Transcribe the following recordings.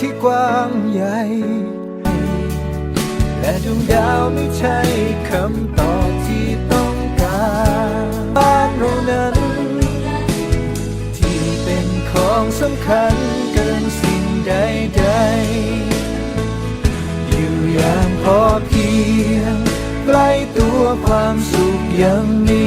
ที่กว้างใหญ่ และดวงดาวไม่ใช่คำตอบที่ต้องการบ้านเรานั้น ที่เป็นของสำคัญเกินสิ่งใดๆ อยู่อย่างพอเพียงใกล้ตัวความสุขยังมี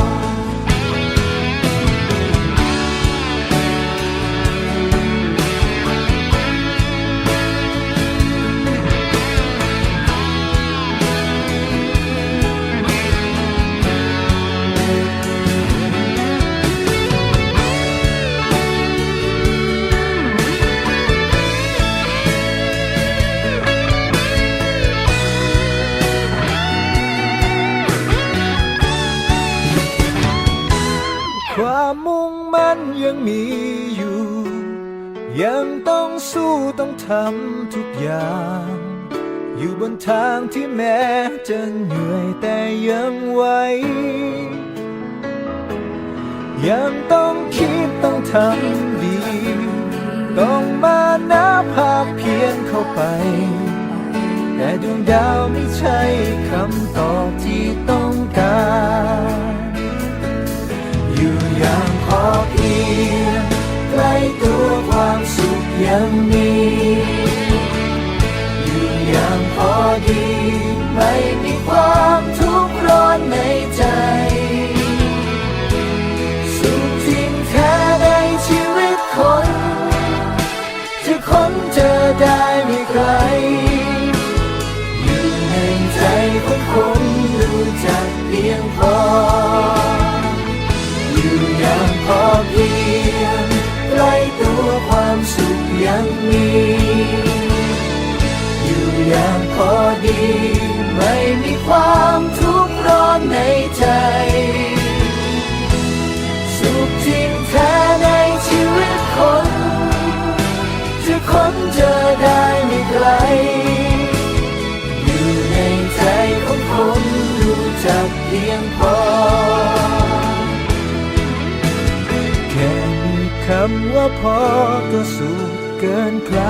มันยังมีอยู่ ยังต้องสู้ต้องทำทุกอย่าง อยู่บนทางที่แม้จะเหนื่อยแต่ยังไหวยังต้องคิดต้องทำดี ต้องมานาภาคเพียนเข้าไป แต่ดวงดาวไม่ใช่คำตอบที่ต้องการ ยังมีอยู่อย่างพอดี ไม่มีความ ดี ไม่มีความทุกข์ร้อนในใจ สุขจริงแท้ในชีวิตคนจะค้นเจอได้ไม่ไกล อยู่ในใจของคนรู้จักเพียงพอแค่มีคำว่าพอก็สุขเกินใคร